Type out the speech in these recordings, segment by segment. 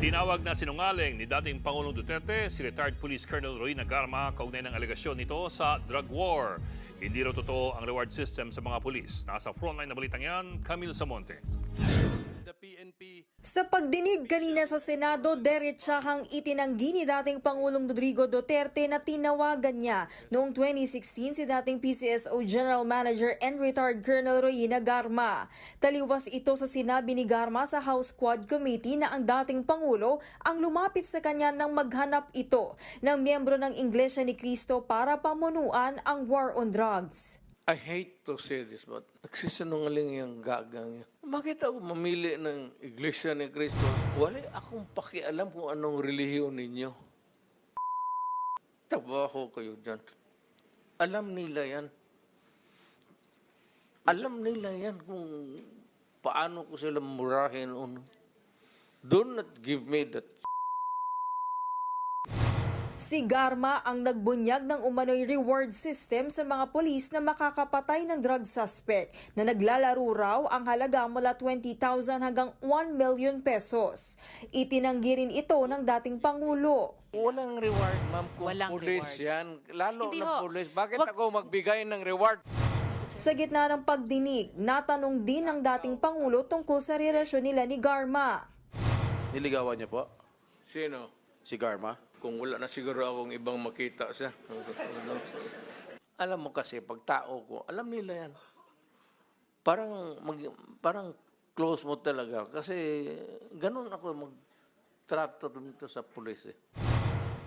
Tinawag na sinungaling ni dating Pangulong Duterte si retired Police Colonel Roy Nagarma kaugnay ng alegasyon nito sa drug war. Hindi raw totoo ang reward system sa mga pulis. Nasa frontline na balitang yan, Camille Samonte. Sa pagdinig kanina sa Senado, derechahang itinanggi ni dating Pangulong Rodrigo Duterte na tinawagan niya noong 2016 si dating PCSO General Manager and retired Colonel Royina Garma. Taliwas ito sa sinabi ni Garma sa House Quad Committee na ang dating Pangulo ang lumapit sa kanya nang maghanap ito ng miyembro ng Iglesia ni Cristo para pamunuan ang war on drugs. I hate to say this, but nagsisinungaling yung gagang yun. Bakit ako mamili ng Iglesia ni Cristo? Wala akong pakialam kung anong relihiyon ninyo. Trabaho kayo dyan. Alam nila yan. Alam nila yan kung paano ko sila murahin. Do not give me that Si Garma ang nagbunyag ng umano'y reward system sa mga polis na makakapatay ng drug suspect na naglalaro raw ang halaga mula 20,000 hanggang 1 million pesos. Itinanggi rin ito ng dating Pangulo. Walang reward, ma'am. Kung Walang pulis rewards. yan. Lalo Hindi na ho. pulis. Bakit Wag- ako magbigay ng reward? Sa gitna ng pagdinig, natanong din ng dating Pangulo tungkol sa relasyon nila ni Garma. niligawan niya po Sino? si Garma. Kung wala na siguro akong ibang makita siya. alam mo kasi, pag tao ko, alam nila yan. Parang, mag, parang close mo talaga. Kasi ganun ako magtrato dito sa pulis eh.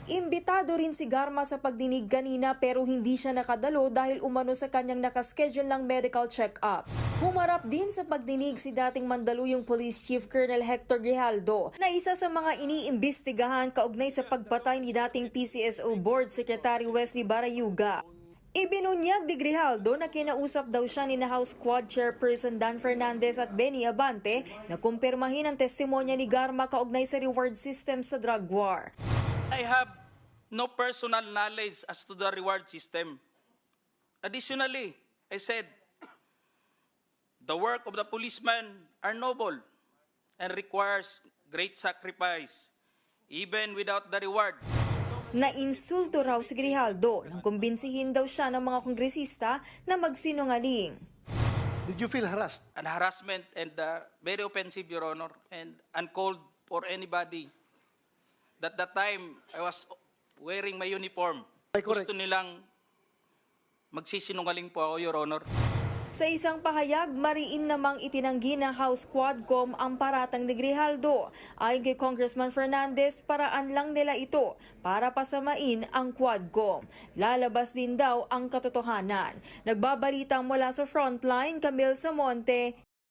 Imbitado rin si Garma sa pagdinig kanina pero hindi siya nakadalo dahil umano sa kanyang nakaschedule ng medical check-ups. Humarap din sa pagdinig si dating Mandaluyong Police Chief Colonel Hector Grijaldo na isa sa mga iniimbestigahan kaugnay sa pagpatay ni dating PCSO Board Secretary Wesley Barayuga. Ibinunyag ni Grijaldo na kinausap daw siya ni na House Quad Chairperson Dan Fernandez at Benny Abante na kumpirmahin ang testimonya ni Garma kaugnay sa reward system sa drug war. I have no personal knowledge as to the reward system. Additionally, I said, the work of the policeman are noble and requires great sacrifice, even without the reward. Nainsulto raw si Grijaldo nang kumbinsihin daw siya ng mga kongresista na magsinungaling. Did you feel harassed? An harassment and uh, very offensive, Your Honor, and uncalled for anybody. That that time, I was wearing my uniform. Ay, correct. Gusto nilang magsisinungaling po ako, Your Honor. Sa isang pahayag, mariin namang itinanggi ng House Quadcom ang paratang ni Grijaldo. Ayon kay Congressman Fernandez, paraan lang nila ito para pasamain ang Quadcom. Lalabas din daw ang katotohanan. Nagbabalita mula sa frontline, Camille Samonte,